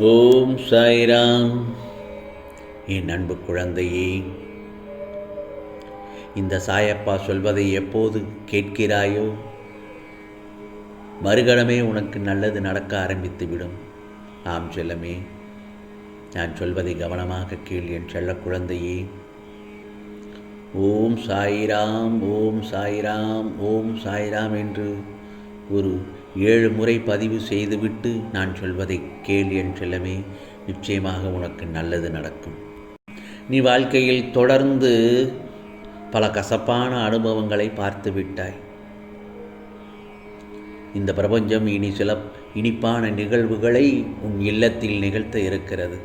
ஓம் சாய்ராம். என் அன்பு குழந்தையே இந்த சாயப்பா சொல்வதை எப்போது கேட்கிறாயோ மறுகணமே உனக்கு நல்லது நடக்க ஆரம்பித்துவிடும். ஆம் செல்லமே நான் சொல்வதை கவனமாக கேள் என் செல்ல குழந்தையே. ஓம் சாய்ராம் ஓம் சாய்ராம் ஓம் சாய்ராம் என்று ஒரு ஏழு முறை பதிவு செய்துவிட்டு நான் சொல்வதை கேள் என்றெல்லாமே நிச்சயமாக உனக்கு நல்லது நடக்கும். நீ வாழ்க்கையில் தொடர்ந்து பல கசப்பான அனுபவங்களை பார்த்து விட்டாய். இந்த பிரபஞ்சம் இனி சில இனிப்பான நிகழ்வுகளை உன் இல்லத்தில் நிகழ்த்த இருக்கிறது.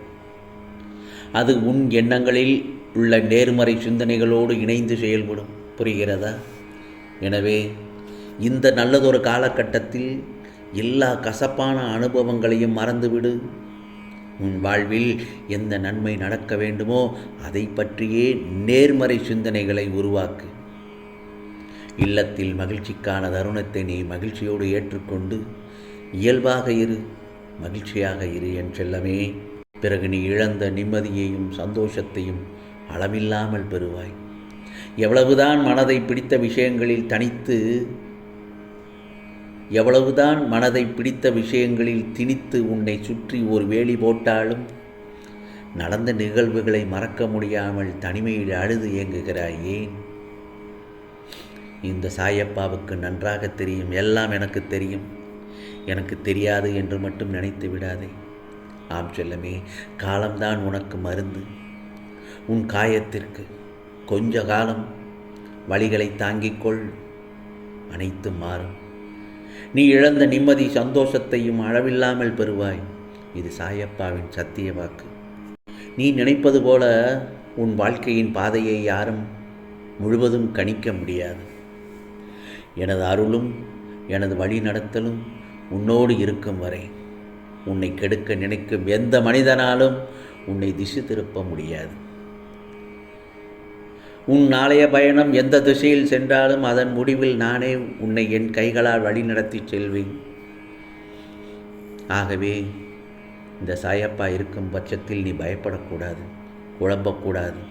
அது உன் எண்ணங்களில் உள்ள நேர்மறை சிந்தனைகளோடு இணைந்து செயல்படும். புரிகிறதா? எனவே இந்த நல்லதொரு காலகட்டத்தில் எல்லா கசப்பான அனுபவங்களையும் மறந்துவிடு. உன் வாழ்வில் எந்த நன்மை நடக்க வேண்டுமோ அதை பற்றியே நேர்மறை சிந்தனைகளை உருவாக்கு. இல்லத்தில் மகிழ்ச்சிக்கான தருணத்தை நீ மகிழ்ச்சியோடு ஏற்றுக்கொண்டு இயல்பாக இரு மகிழ்ச்சியாக இரு என் செல்லமே. பிறகு நீ இழந்த நிம்மதியையும் சந்தோஷத்தையும் அளவில்லாமல் பெறுவாய். எவ்வளவுதான் மனதை பிடித்த விஷயங்களில் தனித்து எவ்வளவுதான் மனதை பிடித்த விஷயங்களில் திணித்து உன்னை சுற்றி ஒரு வேலி போட்டாலும் நடந்த நிகழ்வுகளை மறக்க முடியாமல் தனிமையில் அழுது இயங்குகிறாய் ஏன்? இந்த சாயப்பாவுக்கு நன்றாக தெரியும் எல்லாம் எனக்கு தெரியும். எனக்கு தெரியாது என்று மட்டும் நினைத்து விடாதே. ஆம் செல்லமே காலம்தான் உனக்கு மருந்து. உன் காயத்திற்கு கொஞ்ச காலம் வழிகளை தாங்கிக் கொள். அனைத்தும் மாறும். நீ இழந்த நிம்மதி சந்தோஷத்தையும் அளவில்லாமல் பெறுவாய். இது சாயப்பாவின் சத்திய வாக்கு. நீ நினைப்பது போல உன் வாழ்க்கையின் பாதையை யாரும் முழுவதும் கணிக்க முடியாது. எனது அருளும் எனது வழி நடத்தலும் உன்னோடு இருக்கும் வரை உன்னை கெடுக்க நினைக்கும் எந்த மனிதனாலும் உன்னை திசை திருப்ப முடியாது. உன் நாளைய பயணம் எந்த திசையில் சென்றாலும் அதன் முடிவில் நானே உன்னை என் கைகளால் வழிநடத்தி செல்வேன். ஆகவே இந்த சாயப்பா இருக்கும் பட்சத்தில் நீ பயப்படக்கூடாது குழம்பக்கூடாது.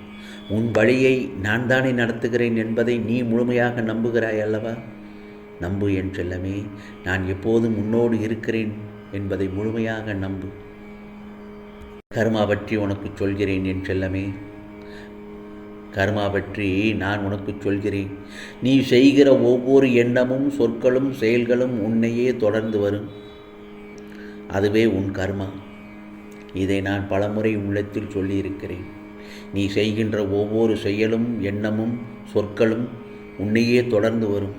உன் வழியை நான் தானே நடத்துகிறேன் என்பதை நீ முழுமையாக நம்புகிறாய் அல்லவா? நம்பு என் செல்லமே நான் எப்போதும் உன்னோடு இருக்கிறேன் என்பதை முழுமையாக நம்பு. கர்மா பற்றி உனக்கு சொல்கிறேன் என் செல்லமே. கர்மா பற்றி நான் உனக்கு சொல்கிறேன். நீ செய்கிற ஒவ்வொரு எண்ணமும் சொற்களும் செயல்களும் உன்னையே தொடர்ந்து வரும். அதுவே உன் கர்மா. இதை நான் பலமுறை உள்ளத்தில் சொல்லியிருக்கிறேன். நீ செய்கின்ற ஒவ்வொரு செயலும் எண்ணமும் சொற்களும் உன்னையே தொடர்ந்து வரும்.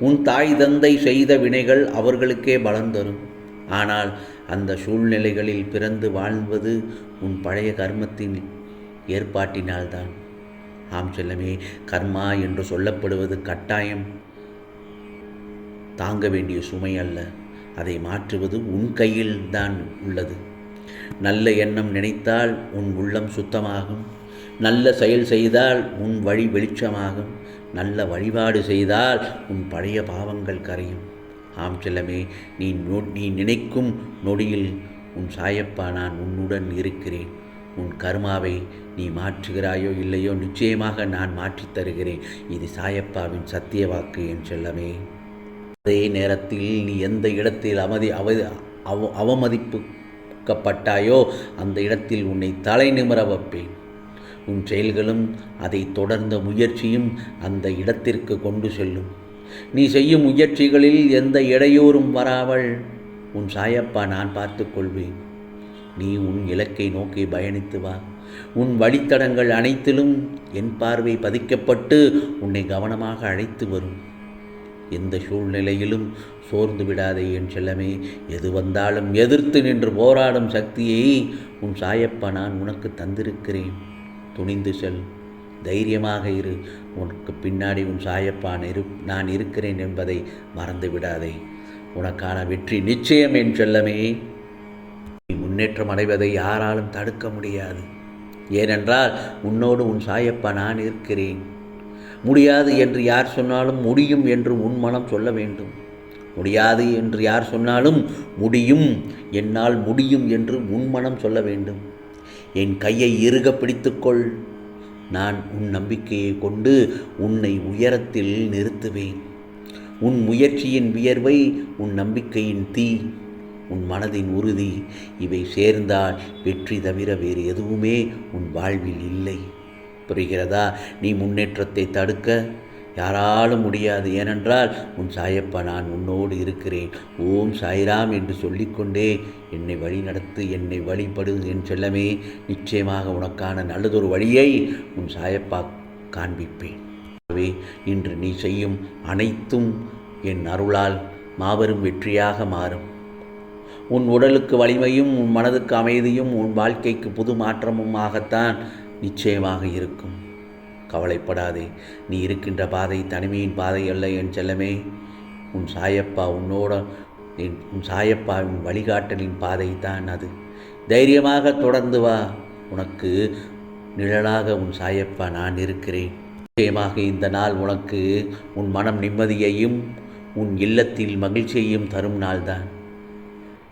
உன் தாய் தந்தை செய்த வினைகள் அவர்களுக்கே பலன் தரும். ஆனால் அந்த சூழ்நிலைகளில் பிறந்து வாழ்வது உன் பழைய கர்மத்தின் ஏற்பாட்டினால்தான். ஆம் செல்லமே கர்மா என்று சொல்லப்படுவது கட்டாயம். தாங்க வேண்டிய சுமை அல்ல அதை மாற்றுவது உன் கையில் தான் உள்ளது. நல்ல எண்ணம் நினைத்தால் உன் உள்ளம் சுத்தமாகும். நல்ல செயல் செய்தால் உன் வழி வெளிச்சமாகும். நல்ல வழிபாடு செய்தால் உன் பழைய பாவங்கள் கரையும். ஆம் செல்லமே நீ நொ நீ நினைக்கும் நொடியில் உன் சாயப்பா நான் உன்னுடன் இருக்கிறேன். உன் கர்மாவை நீ மாற்றுகிறாயோ இல்லையோ நிச்சயமாக நான் மாற்றித் தருகிறேன். இது சாயப்பாவின் சத்திய வாக்கு என் செல்லமே. அதே நேரத்தில் நீ எந்த இடத்தில் அவதி அவ அவ அவமதிப்புக்கப்பட்டாயோ அந்த இடத்தில் உன்னை தலை நிமிர வைப்பேன். உன் செயல்களும் அதை தொடர்ந்த முயற்சியும் அந்த இடத்திற்கு கொண்டு செல்லும். நீ செய்யும் முயற்சிகளில் எந்த இடையூறும் வராமல் உன் சாயப்பா நான் பார்த்து கொள்வேன். நீ உன் இலக்கை நோக்கி பயணித்து வா. உன் வழித்தடங்கள் அனைத்திலும் என் பார்வை பதிக்கப்பட்டு உன்னை கவனமாக அழைத்து வரும். எந்த சூழ்நிலையிலும் சோர்ந்து விடாதே என் செல்லமே. எது வந்தாலும் எதிர்த்து நின்று போராடும் சக்தியை உன் சாயப்பா நான் உனக்கு தந்திருக்கிறேன். துணிந்து செல். தைரியமாக இரு. உனக்கு பின்னாடி உன் சாயப்பான் இரு நான் இருக்கிறேன் என்பதை மறந்து விடாதே உனக்கான வெற்றி நிச்சயம் என் செல்லமே. முன்னேற்றம் அடைவதை யாராலும் தடுக்க முடியாது. ஏனென்றால் உன்னோடு உன் சாயப்பா நான் இருக்கிறேன். முடியாது என்று யார் சொன்னாலும் முடியும் என்று உன் மனம் சொல்ல வேண்டும். முடியாது என்று யார் சொன்னாலும் முடியும். என்னால் முடியும் என்று உன் மனம் சொல்ல வேண்டும். என் கையை இறுக பிடித்துக்கொள். நான் உன் நம்பிக்கையை கொண்டு உன்னை உயரத்தில் நிறுத்துவேன். உன் முயற்சியின் வியர்வை உன் நம்பிக்கையின் தீ. உன் மனதின் உறுதி இவை சேர்ந்தால் வெற்றி தவிர வேறு எதுவுமே உன் வாழ்வில் இல்லை. புரிகிறதா? நீ முன்னேற்றத்தை தடுக்க யாராலும் முடியாது. ஏனென்றால் உன் சாயப்பா நான் உன்னோடு இருக்கிறேன். ஓம் சாய்ராம் என்று சொல்லிக்கொண்டே என்னை வழி நடத்து என்னை வழிபடு என் செல்லமே நிச்சயமாக உனக்கான நல்லதொரு வழியை உன் சாயப்பா காண்பிப்பேன். ஆகவே இன்று நீ செய்யும் அனைத்தும் என் அருளால் மாபெரும் வெற்றியாக மாறும். உன் உடலுக்கு வலிமையும் உன் மனதுக்கு அமைதியும் உன் வாழ்க்கைக்கு புது மாற்றமுமாகத்தான் நிச்சயமாக இருக்கும். கவலைப்படாதே நீ இருக்கின்ற பாதை தனிமையின் பாதை அல்ல என் செல்லமே. உன் சாயப்பா உன்னோட என் உன் வழிகாட்டலின் பாதை தான் அது. தைரியமாக தொடர்ந்து வா. உனக்கு நிழலாக உன் சாயப்பா நான் இருக்கிறேன். நிச்சயமாக இந்த நாள் உனக்கு உன் மனம் நிம்மதியையும் உன் இல்லத்தில் மகிழ்ச்சியையும் தரும் நாள்தான்.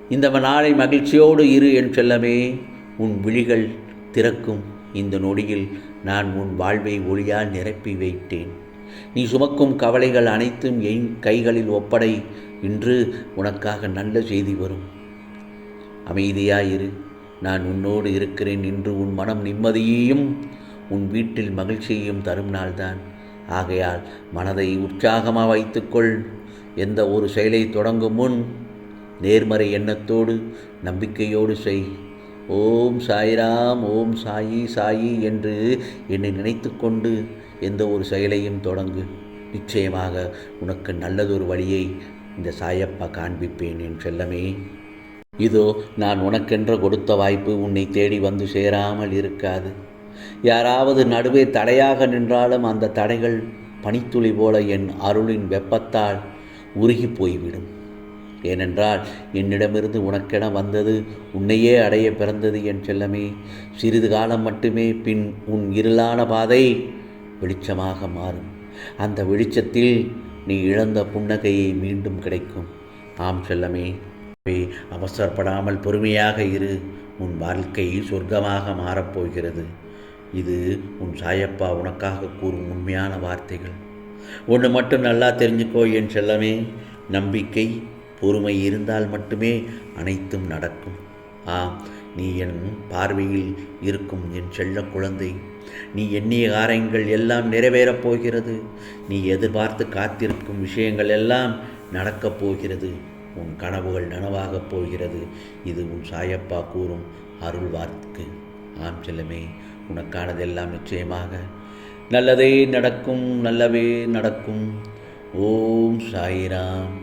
இந்த நாளை மகிழ்ச்சியோடு இரு என் செல்லமே. உன் விழிகள் திறக்கும் இந்த நொடியில் நான் உன் வாழ்வை ஒளியால் நிரப்பி வைத்தேன். நீ சுமக்கும் கவலைகள் அனைத்தும் என் கைகளில் ஒப்படை இன்று உனக்காக நல்ல செய்தி வரும். அமைதியாயிரு. நான் உன்னோடு இருக்கிறேன் என்று உன் மனம் நிம்மதியையும் உன் வீட்டில் மகிழ்ச்சியையும் தரும் நாள்தான். ஆகையால் மனதை உற்சாகமாக வைத்துக்கொள். எந்த ஒரு செயலை தொடங்கும் முன் நேர்மறை எண்ணத்தோடு நம்பிக்கையோடு செய். ஓம் சாய்ராம் ஓம் சாயி சாயி என்று என்னை நினைத்து கொண்டு எந்த ஒரு செயலையும் தொடங்கு. நிச்சயமாக உனக்கு நல்லதொரு வழியை இந்த சாயப்பா காண்பிப்பேன் என் செல்லமே. இதோ நான் உனக்கென்ற கொடுத்த வாய்ப்பு உன்னை தேடி வந்து சேராமல் இருக்காது. யாராவது நடுவே தடையாக நின்றாலும் அந்த தடைகள் பனித்துளி போல என் அருளின் வெப்பத்தால் உருகி போய்விடும். ஏனென்றால் என்னிடமிருந்து உனக்கென வந்தது உன்னையே அடைய பிறந்தது என் செல்லமே. சிறிது காலம் மட்டுமே பின் உன் இருளான பாதை வெளிச்சமாக மாறும். அந்த வெளிச்சத்தில் நீ இழந்த புன்னகையை மீண்டும் கிடைக்கும். ஆம் செல்லமே அவசரப்படாமல் பொறுமையாக இரு. உன் வாழ்க்கை சொர்க்கமாக மாறப்போகிறது இது உன் சாயப்பா உனக்காக கூறும் உண்மையான வார்த்தைகள். ஒன்று மட்டும் நல்லா தெரிஞ்சுக்கோ என் செல்லமே. நம்பிக்கை பொறுமை இருந்தால் மட்டுமே அனைத்தும் நடக்கும். ஆம் நீ என் பார்வையில் இருக்கும் என் செல்ல குழந்தை. நீ எண்ணிய காரியங்கள் எல்லாம் நிறைவேறப் போகிறது. நீ எதிர்பார்த்து காத்திருக்கும் விஷயங்கள் எல்லாம் நடக்கப் போகிறது. உன் கனவுகள் நனவாகப் போகிறது. இது உன் சாயப்பா கூறும் அருள் வார்த்தைக்கு. ஆம் செல்லமே உனக்கானதெல்லாம் நிச்சயமாக. நல்லதே நடக்கும் நல்லவே நடக்கும். ஓம் சாயிராம்.